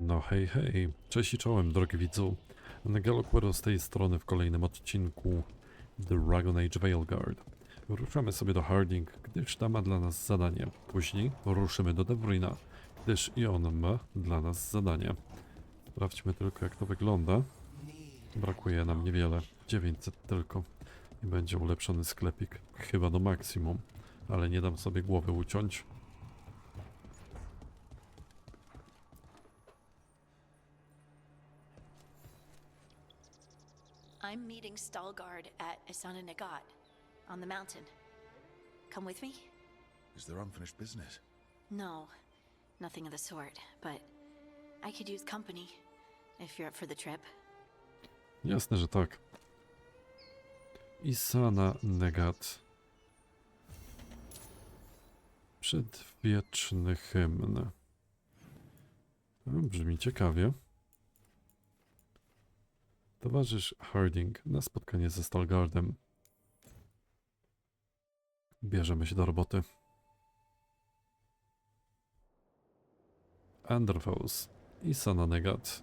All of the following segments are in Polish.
No hej, hej, cześć i czołem, drogi widzu. Galoquero z tej strony w kolejnym odcinku Dragon Age Veilguard. Ruszamy sobie do Harding, gdyż tam ma dla nas zadanie. Później ruszymy do Devrina, gdyż i on ma dla nas zadanie. Sprawdźmy tylko jak to wygląda. Brakuje nam niewiele, 900 tylko. I będzie ulepszony sklepik, chyba do maksimum, ale nie dam sobie głowy uciąć. Meeting Stalgard at Asana Nagat on the mountain. Come with me? Is there unfinished business? No, nothing of the sort, but I could use company if you're up for the trip. Jasne, że tak. Isana Negat. Przedwieczny hymn. Brzmi ciekawie. Towarzysz Harding na spotkanie ze Stalgardem. Bierzemy się do roboty. Anderfos. Isana Negat.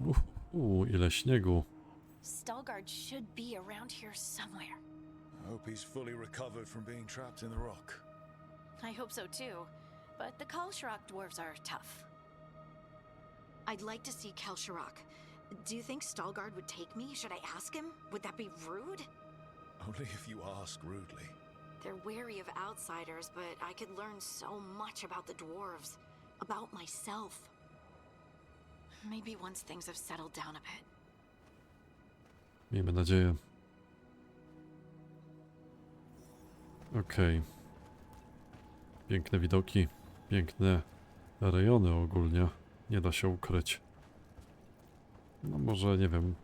Uff, u, ile śniegu. Stalgard should be around here somewhere. I hope he's fully recovered from being trapped in the rock. I hope so too, but the Kalsharak dwarves are tough. I'd like to see Kelsharak. Do you think Stalgard would take me? Should I ask him? Would that be rude? Only if you ask rudely. They're wary of outsiders, but I could learn so much about the dwarves, about myself. Maybe once things have settled down a bit. Miejmy nadzieję. Okej. Piękne widoki, piękne rejony ogólnie. Nie da się ukryć. No może, nie wiem.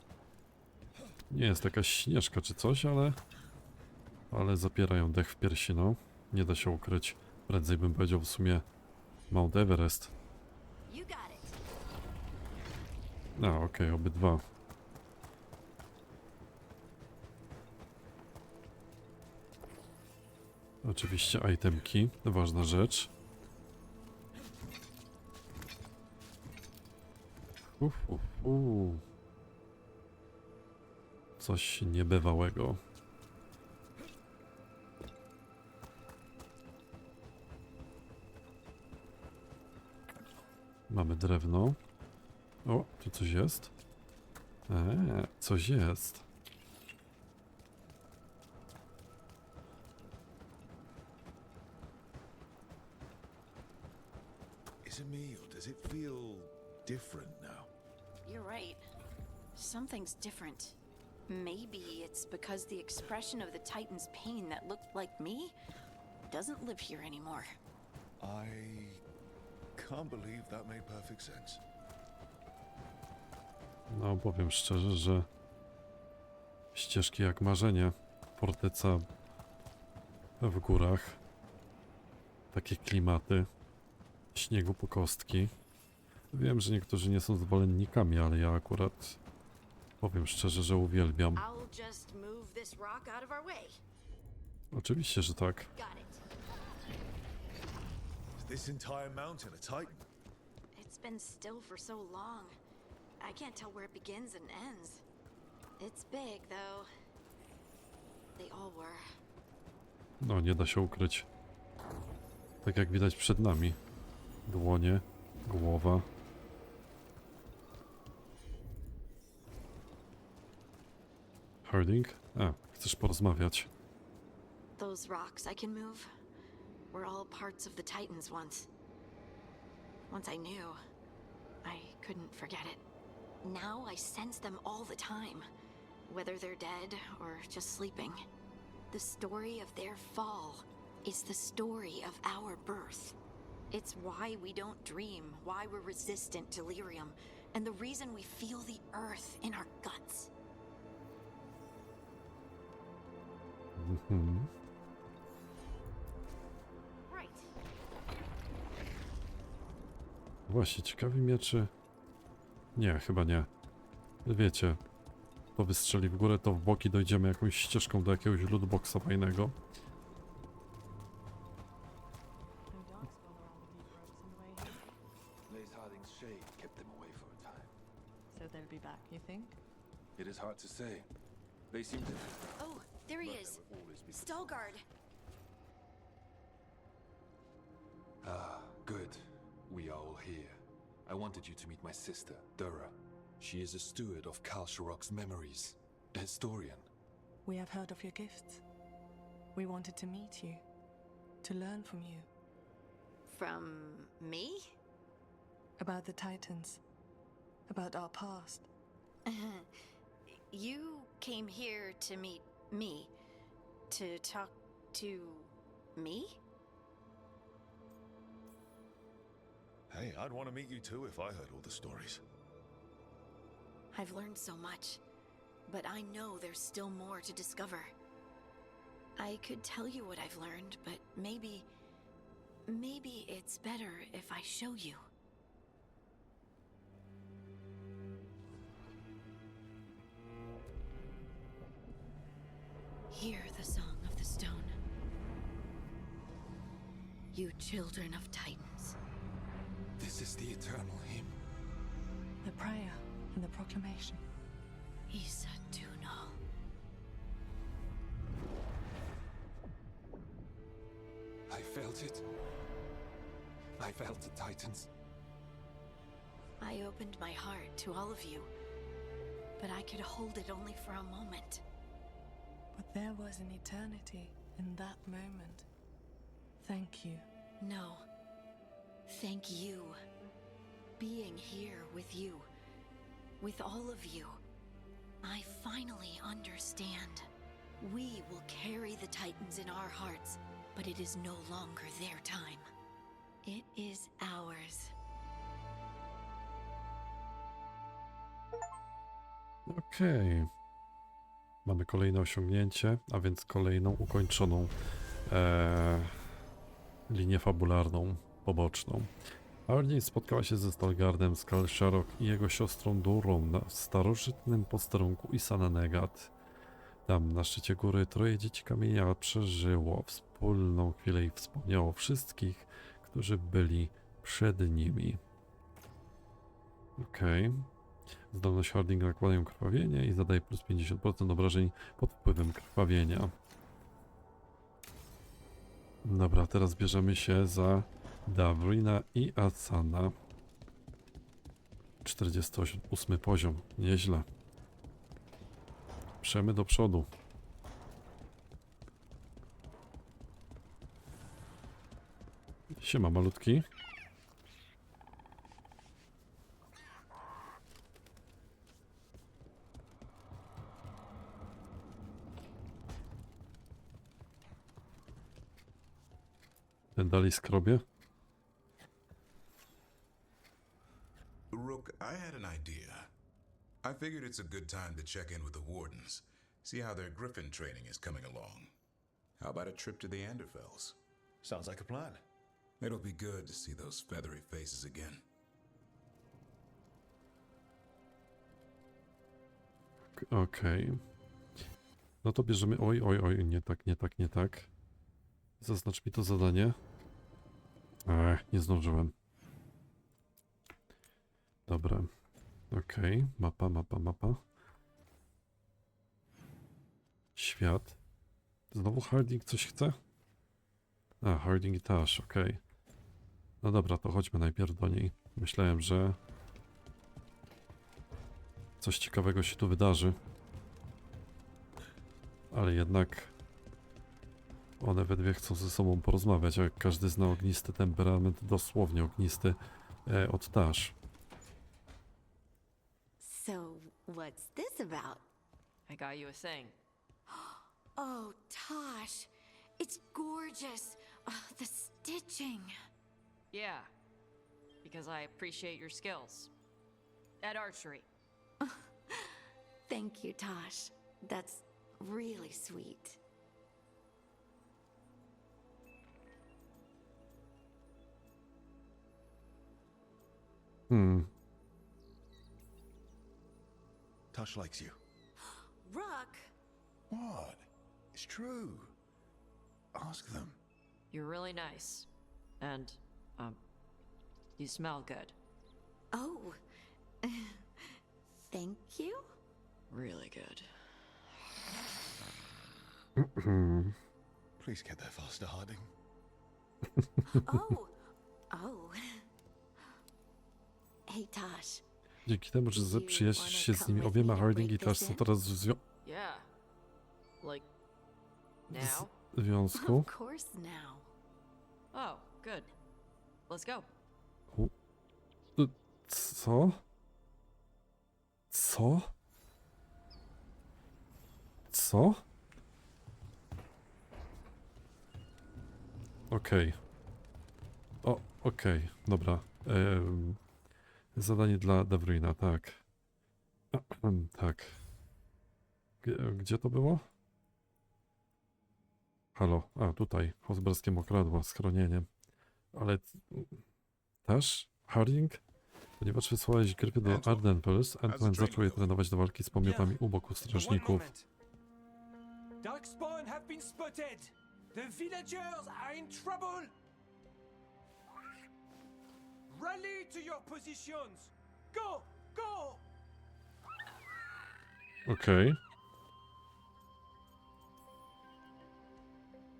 Nie jest jakaś śnieżka czy coś, ale... Ale zapierają dech w piersi, no. Nie da się ukryć. Prędzej bym powiedział w sumie Mount Everest. A, okej, obydwa. Oczywiście itemki, ważna rzecz. Uf, uf, uf. Coś niebywałego. Mamy drewno. O, tu coś jest? Eee, coś jest. Is it me, or does it feel different now? You're right. Something's different. Maybe it's because the expression of the Titan's pain that looked like me doesn't live here anymore. I can't believe that made perfect sense. No, powiem szczerze, że ścieżki jak marzenie. Forteca w górach. Takie klimaty. Śniegu po kostki. Wiem, że niektórzy nie są zwolennikami, ale ja akurat powiem szczerze, że uwielbiam. Oczywiście, że tak. This entire mountain a titan? It's been still for so long. I can't tell where it begins and ends. It's big, though. They all were. No, nie da się ukryć. Tak jak widać przed nami. Dłonie, głowa. Harding? A, chcesz porozmawiać. Those rocks I can move were all parts of the Titans once. Once I knew, I couldn't forget it. Now I sense them all the time, whether they're dead or just sleeping. The story of their fall is the story of our birth. It's why we don't dream, why we're resistant to lyrium, and the reason we feel the earth in our guts. Mhm. Właśnie, ciekawi mnie czy... Nie, chyba nie. wiecie, to wystrzeli w górę, to w boki dojdziemy jakąś ścieżką do jakiegoś lootboxa fajnego. Blaze Harding's shade kept them away for a time. So they'll be back, you think? It is hard to say. They seem to. Oh, there he but is. there will always be Stalgard. Ah, good. We are all here. I wanted you to meet my sister, Dura. She is a steward of Kal Sharok's memories, a historian. We have heard of your gifts. We wanted to meet you, to learn from you From me? about the Titans, about our past. you came here to meet me. To talk to me? Hey, I'd want to meet you too if I heard all the stories. I've learned so much, but I know there's still more to discover. I could tell you what I've learned, but maybe. Maybe it's better if I show you. You children of Titans. This is the eternal hymn. The prayer and the proclamation. Isa Tunal. I felt it. I felt the Titans. I opened my heart to all of you, but I could hold it only for a moment. But there was an eternity in that moment. Thank you. No. Thank you. Being here with you. With all of you. I finally understand. We will carry the Titans in our hearts, but it is no longer their time. It is ours. Okej. Mamy kolejne osiągnięcie, a więc kolejną ukończoną e, linię fabularną, poboczną. Arnie spotkała się ze Stalgardem Skalsharok i jego siostrą Durą na starożytnym posterunku Isana Negat. Tam na szczycie góry troje dzieci kamienia przeżyło wspólną chwilę i wspomniało wszystkich, którzy byli przed nimi. Okej. Zdolność Harding nakładają krwawienie i zadaje plus 50% obrażeń pod wpływem krwawienia. Dobra, teraz bierzemy się za Davrina i Asana. 48 poziom, nieźle. Przemy do przodu. Siema malutki. Ten dalej skrobie. Rook, I had an idea. I figured it's a good time to check in with the wardens, see how their griffin training is coming along. How about a trip to the Anderfells? Sounds like a plan. It'll be good to see those feathery faces again. Okej. No to bierzemy. Oj, oj, oj, nie tak, nie tak, nie tak. Zaznacz mi to zadanie. Ech, nie zdążyłem. Dobra. Okej, mapa, mapa, mapa. Świat. Znowu Harding coś chce? A, Harding i Tash, okej. No dobra, to chodźmy najpierw do niej. Myślałem, że coś ciekawego się tu wydarzy. Ale jednak one we dwie chcą ze sobą porozmawiać, a jak każdy zna ognisty temperament, dosłownie ognisty e, od Tash. So, what's this about? I got you a thing. Oh, Tosh, it's gorgeous. Oh, the stitching. Yeah. Because I appreciate your skills. At archery. Thank you, Tosh. That's really sweet. Hmm. Tush likes you. Rock! What? It's true. Ask them. You're really nice. And, um, you smell good. Oh. Thank you? Really good. Please get there faster, Harding. Oh. Oh. Dzięki temu, że zaprzyjaźnisz się z nimi obiema, Harding i Tash są teraz w zwią- Yeah. Like, w związku. Oh, good. Let's go. Y, Co? Co? Co? Okej. O, okej, dobra. Em, zadanie dla Devrina, tak. tak. Gdzie to było? Halo, a tutaj, Hosberskie Mokradło, schronienie. Ale też? Harding? Ponieważ wysłałeś grypy do. Ardenfels, How's Antman zaczął je trenować do walki z pomiotami u boku strażników. Darkspawn have been spotted. The villagers are in trouble. Rally to your positions. Go, go. Okay.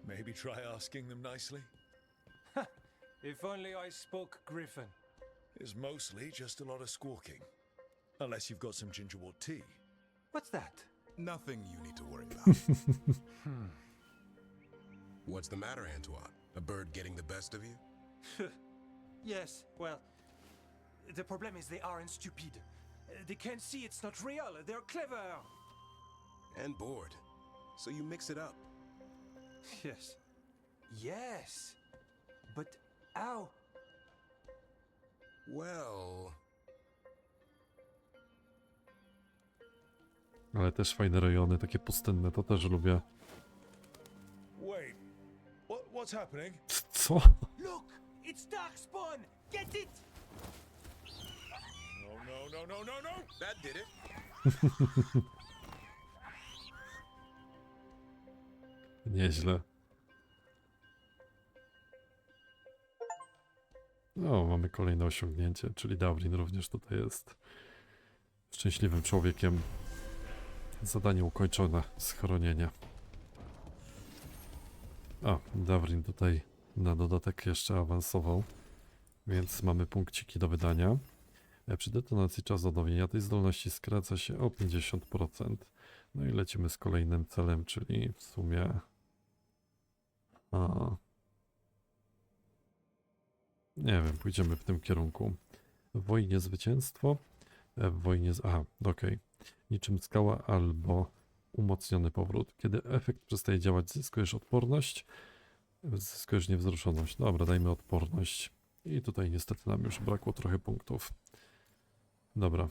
Maybe try asking them nicely. If only I spoke Griffin. It's mostly just a lot of squawking. Unless you've got some gingerwort tea. What's that? Nothing you need to worry about. Hmm. What's the matter, Antoine? A bird getting the best of you? Yes, well, the problem is they aren't stupid. Uh, They can't see it's not real. They're clever. And bored. So you mix it up. Yes. Yes. But how? Well, Ale też fajne rejony, takie pustynne, to też lubię. Wait. What, what's happening? C- Co? Look, it's Darkspawn. Get it. No, no, no, no, no, no! that did it. Nieźle. O, mamy kolejne osiągnięcie, czyli Dawrin również tutaj jest szczęśliwym człowiekiem. Zadanie ukończone, schronienie. A, Dawrin tutaj na dodatek jeszcze awansował, więc mamy punkciki do wydania. E, Przy detonacji czas odnowienia tej zdolności skraca się o 50%. No i lecimy z kolejnym celem, czyli w sumie a. Nie wiem, pójdziemy w tym kierunku. W wojnie zwycięstwo. e, W wojnie z. Aha, okej. Niczym skała albo umocniony powrót. Kiedy efekt przestaje działać, zyskujesz odporność. Zyskujesz niewzruszoność. Dobra, dajmy odporność. I tutaj niestety nam już brakło trochę punktów. Dobra.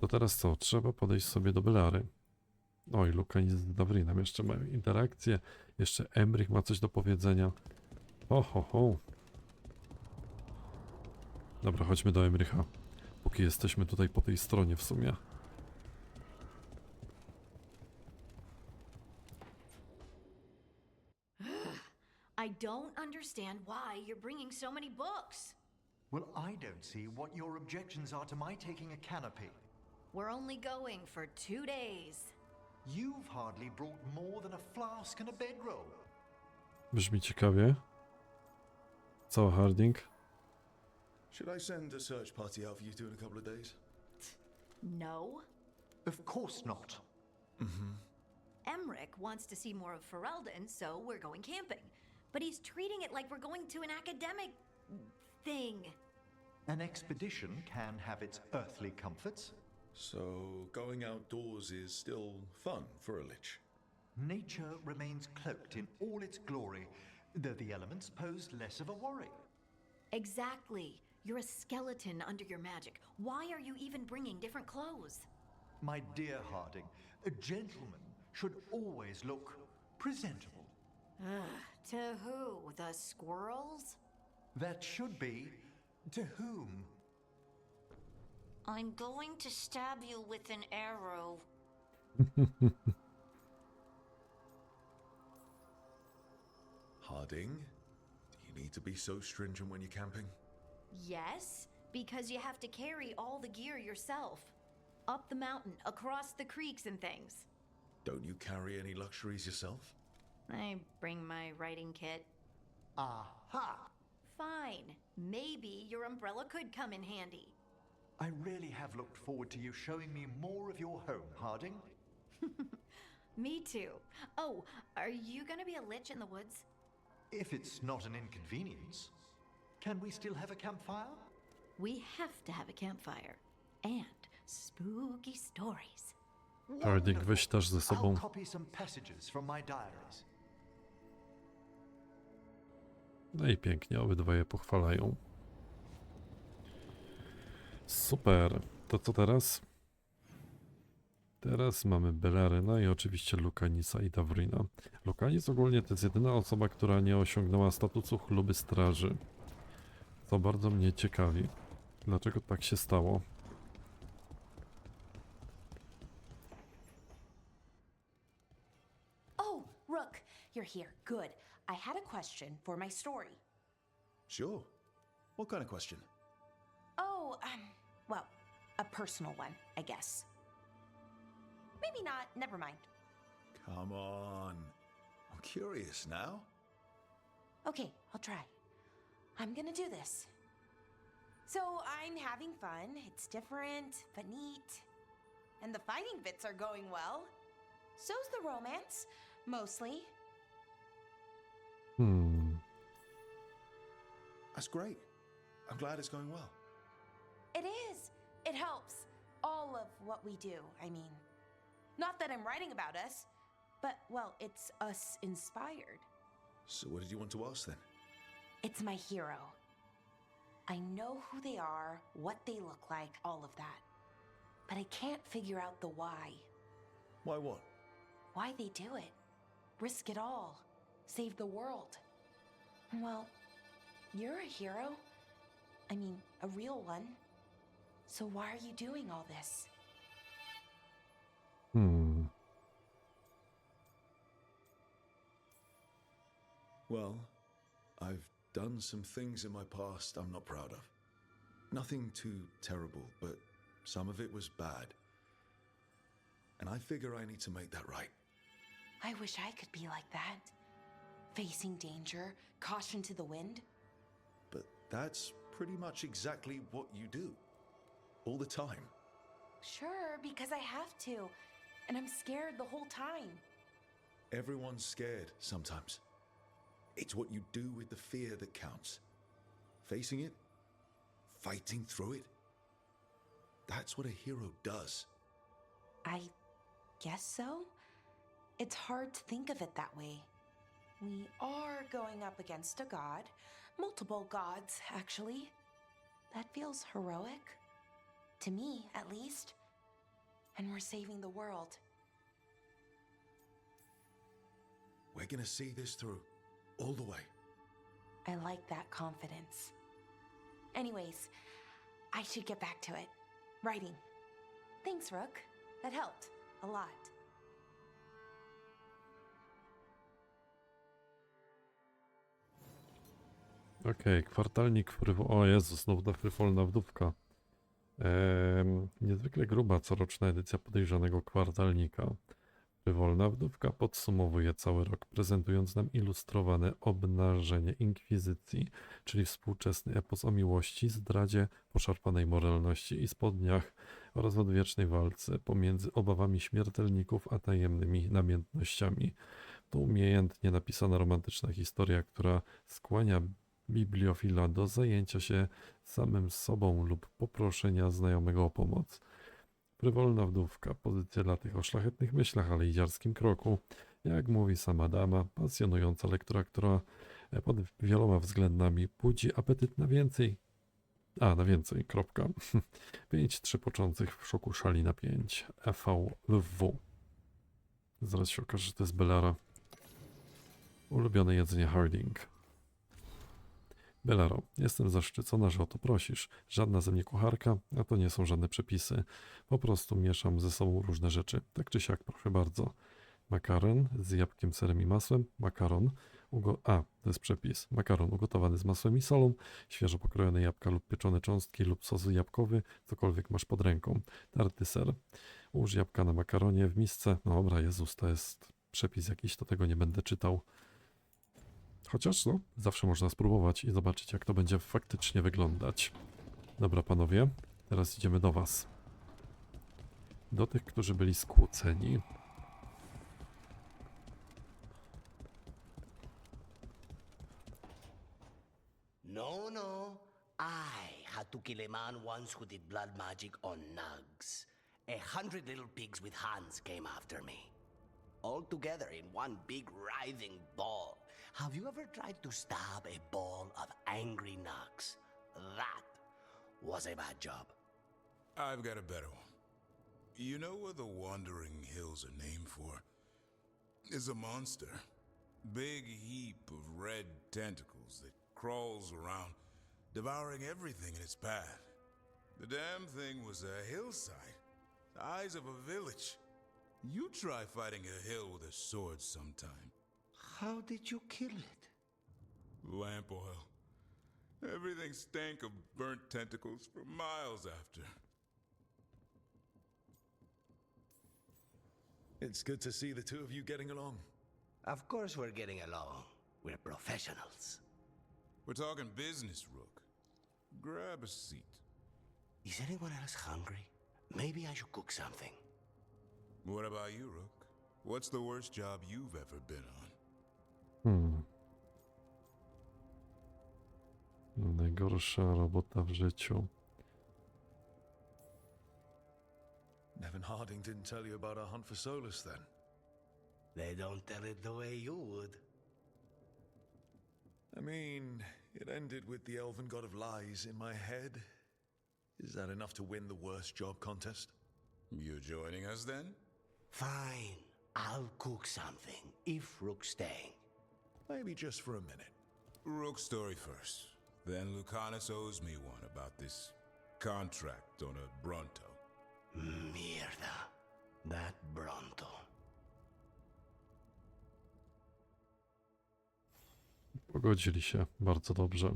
To teraz co? Trzeba podejść sobie do Belary. Oj, Lukań z Dawrinem jeszcze mają interakcję. Jeszcze Emrich ma coś do powiedzenia. Ho, ho. Dobra, chodźmy do Emricha. Póki jesteśmy tutaj po tej stronie w sumie. Understand why you're bringing so many books. Well, I don't see what your objections are to my taking a canopy. We're only going for two days. You've hardly brought more than a flask and a bedroll. Brzmi ciekawie. Co, Harding? Should I send a search party out for you two in a couple of days? No. Of course not. Mm-hmm. Emmerich wants to see more of Ferelden, so we're going camping. But he's treating it like we're going to an academic thing. An expedition can have its earthly comforts. So, going outdoors is still fun for a lich. Nature remains cloaked in all its glory, though the elements pose less of a worry. Exactly. You're a skeleton under your magic. Why are you even bringing different clothes? My dear Harding, a gentleman should always look presentable. Ugh, to who? The squirrels? That should be to whom? I'm going to stab you with an arrow. Harding, do you need to be so stringent when you're camping? Yes, because you have to carry all the gear yourself. Up the mountain, across the creeks and things. Don't you carry any luxuries yourself? I bring my writing kit. Aha! Fine. Maybe your umbrella could come in handy. I really have looked forward to you showing me more of your home, Harding. Me too. Oh, are you gonna be a lich in the woods? If it's not an inconvenience, can we still have a campfire? We have to have a campfire. And spooky stories. Harding, Wonderful. weź też ze sobą. I'll copy some passages from my diaries. No i pięknie, obydwoje pochwalają. Super. To co teraz? Teraz mamy Belaryna i oczywiście Lukanisa i Dawrina. Lukanis ogólnie to jest jedyna osoba, która nie osiągnęła statusu chluby straży. Co bardzo mnie ciekawi. Dlaczego tak się stało? Oh, Rook, you're here. Good. I had a question for my story. Sure. What kind of question? Oh, um, well, a personal one, I guess. Maybe not. Never mind. Come on. I'm curious now. Okay, I'll try. I'm gonna do this. So I'm having fun. It's different, but neat. And the fighting bits are going well. So's the romance, mostly. Hmm. That's great. I'm glad it's going well. It is. It helps. All of what we do, I mean. Not that I'm writing about us, but, well, it's us inspired. So, what did you want to ask then? It's my hero. I know who they are, what they look like, all of that. But I can't figure out the why. Why what? Why they do it. Risk it all. Save the world. Well, you're a hero. I mean, a real one. So why are you doing all this? Hmm. Well, I've done some things in my past I'm not proud of. Nothing too terrible, but some of it was bad. And I figure I need to make that right. I wish I could be like that. Facing danger, caution to the wind. But that's pretty much exactly what you do. All the time. Sure, because I have to. And I'm scared the whole time. Everyone's scared sometimes. It's what you do with the fear that counts. Facing it, fighting through it. That's what a hero does. I guess so. It's hard to think of it that way. We are going up against a god, multiple gods, actually. That feels heroic. To me, at least. And we're saving the world. We're gonna see this through. All the way. I like that confidence. Anyways, I should get back to it. Writing. Thanks, Rook. That helped. A lot. Okej, kwartalnik frywo... O Jezu, znów ta frywolna wdówka. Ehm, niezwykle gruba coroczna edycja podejrzanego kwartalnika. Frywolna wdówka podsumowuje cały rok, prezentując nam ilustrowane obnażenie inkwizycji, czyli współczesny epos o miłości, zdradzie, poszarpanej moralności i spodniach oraz odwiecznej walce pomiędzy obawami śmiertelników a tajemnymi namiętnościami. To umiejętnie napisana romantyczna historia, która skłania bibliofila do zajęcia się samym sobą lub poproszenia znajomego o pomoc. Frywolna wdówka, pozycja dla tych o szlachetnych myślach, ale i dziarskim kroku. Jak mówi sama dama, pasjonująca lektura, która e, pod wieloma względami budzi apetyt na więcej. A, na więcej, kropka. Pięć trzy poczących w szoku szali na pięć. EVW. Zaraz się okaże, że to jest Belara. Ulubione jedzenie Harding. Belero, jestem zaszczycona, że o to prosisz. Żadna ze mnie kucharka, a to nie są żadne przepisy. Po prostu mieszam ze sobą różne rzeczy. Tak czy siak, proszę bardzo. Makaron z jabłkiem, serem i masłem. Makaron. Ugo... A, to jest przepis. Makaron ugotowany z masłem i solą. Świeżo pokrojone jabłka lub pieczone cząstki lub sos jabłkowy. Cokolwiek masz pod ręką. Tarty ser. Ułóż jabłka na makaronie w misce. No dobra, Jezus, to jest przepis jakiś, to tego nie będę czytał. Chociaż no, zawsze można spróbować i zobaczyć, jak to będzie faktycznie wyglądać. Dobra, panowie, teraz idziemy do was. Do tych, którzy byli skłóceni. No, no. I had to kill a man once who did blood magic on nugs. A hundred little pigs with hands came after me. All together in one big writhing ball. Have you ever tried to stab a ball of angry nugs? That was a bad job. I've got a better one. You know what the Wandering Hills are named for? Is a monster. Big heap of red tentacles that crawls around, devouring everything in its path. The damn thing was a hillside, the eyes of a village. You try fighting a hill with a sword sometime. How did you kill it? Lamp oil. Everything stank of burnt tentacles for miles after. It's good to see the two of you getting along. Of course, we're getting along. We're professionals. We're talking business, Rook. Grab a seat. Is anyone else hungry? Maybe I should cook something. What about you, Rook? What's the worst job you've ever been on? Hmm. Najgorsza robota w życiu. Nevin Harding didn't tell you about our hunt for Solus then. They don't tell it the way you would. I mean, it ended with the elven god of lies in my head. Is that enough to win the worst job contest? You joining us then? Fine. I'll cook something if Rook's staying. Maybe just for a minute. Rook's story first. Then Lucanus owes me one about this contract on a Bronto. Mierda. That Bronto. Pogodzili się bardzo dobrze.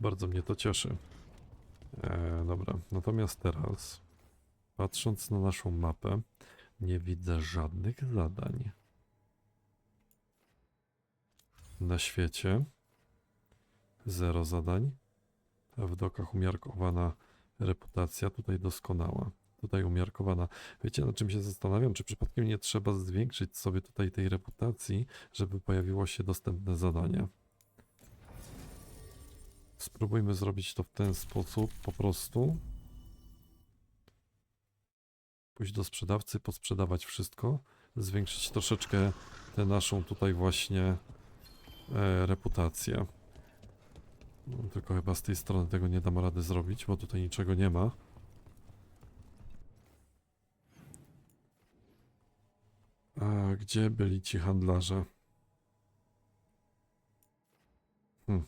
Bardzo mnie to cieszy. E, dobra, natomiast teraz, patrząc na naszą mapę, nie widzę żadnych zadań. Na świecie zero zadań. W dokach umiarkowana reputacja, tutaj doskonała. Tutaj umiarkowana. Wiecie, na czym się zastanawiam? Czy przypadkiem nie trzeba zwiększyć sobie tutaj tej reputacji, żeby pojawiło się dostępne zadanie? Spróbujmy zrobić to w ten sposób, po prostu. Pójść do sprzedawcy, posprzedawać wszystko, zwiększyć troszeczkę tę naszą tutaj właśnie e, reputację. No, tylko chyba z tej strony tego nie dam rady zrobić, bo tutaj niczego nie ma. A gdzie byli ci handlarze? Hmm.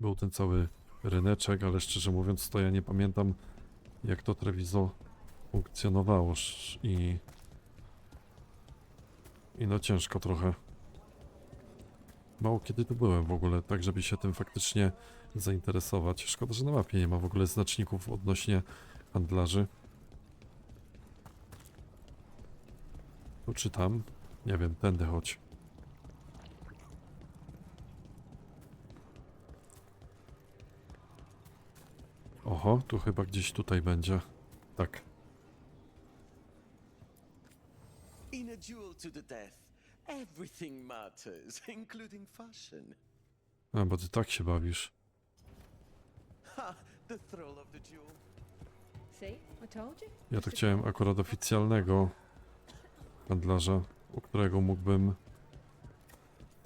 Był ten cały ryneczek, ale szczerze mówiąc, to ja nie pamiętam, jak to Treviso funkcjonowało i. I no ciężko trochę. Mało kiedy tu byłem w ogóle, tak żeby się tym faktycznie zainteresować. Szkoda, że na mapie nie ma w ogóle znaczników odnośnie handlarzy. Tu czy tam? Nie wiem, tędy chodź. Oho, tu chyba gdzieś tutaj będzie. Tak. In a duel to the death, everything matters, including fashion. A, bo ty tak się bawisz. Ha! The thrill of the duel. See? I told you. Ja to chciałem akurat oficjalnego handlarza, u którego mógłbym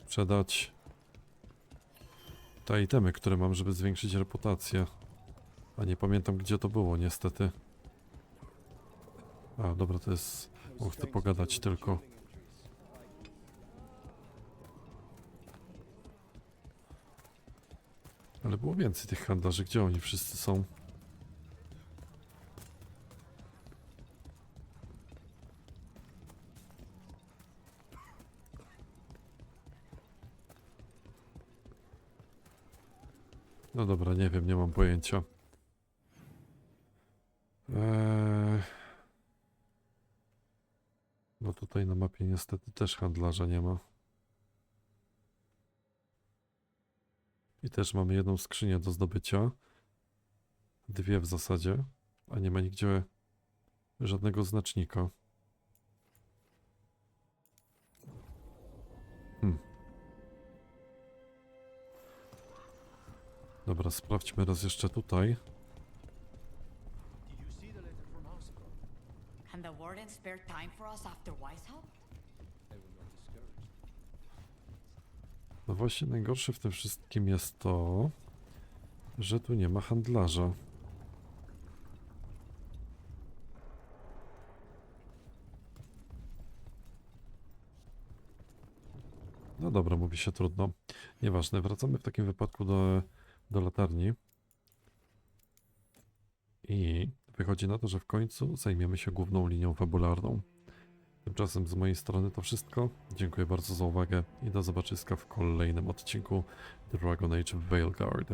sprzedać te itemy, które mam, żeby zwiększyć reputację. A nie pamiętam, gdzie to było, niestety. A, dobra, to jest Bo chcę pogadać tylko. Ale było więcej tych handlarzy. Gdzie oni wszyscy są? No dobra, nie wiem, nie mam pojęcia. Eee... No mapie niestety też handlarza nie ma. I też mamy jedną skrzynię do zdobycia. Dwie w zasadzie, a nie ma nigdzie żadnego znacznika. Hmm. Dobra, sprawdźmy raz jeszcze tutaj. Can the warden spare time for us after Weishaupt? No właśnie najgorsze w tym wszystkim jest to, że tu nie ma handlarza. No dobra, mówi się trudno. Nieważne, wracamy w takim wypadku do, do latarni. I wychodzi na to, że w końcu zajmiemy się główną linią fabularną. Tymczasem z mojej strony to wszystko. Dziękuję bardzo za uwagę i do zobaczyska w kolejnym odcinku Dragon Age Veilguard.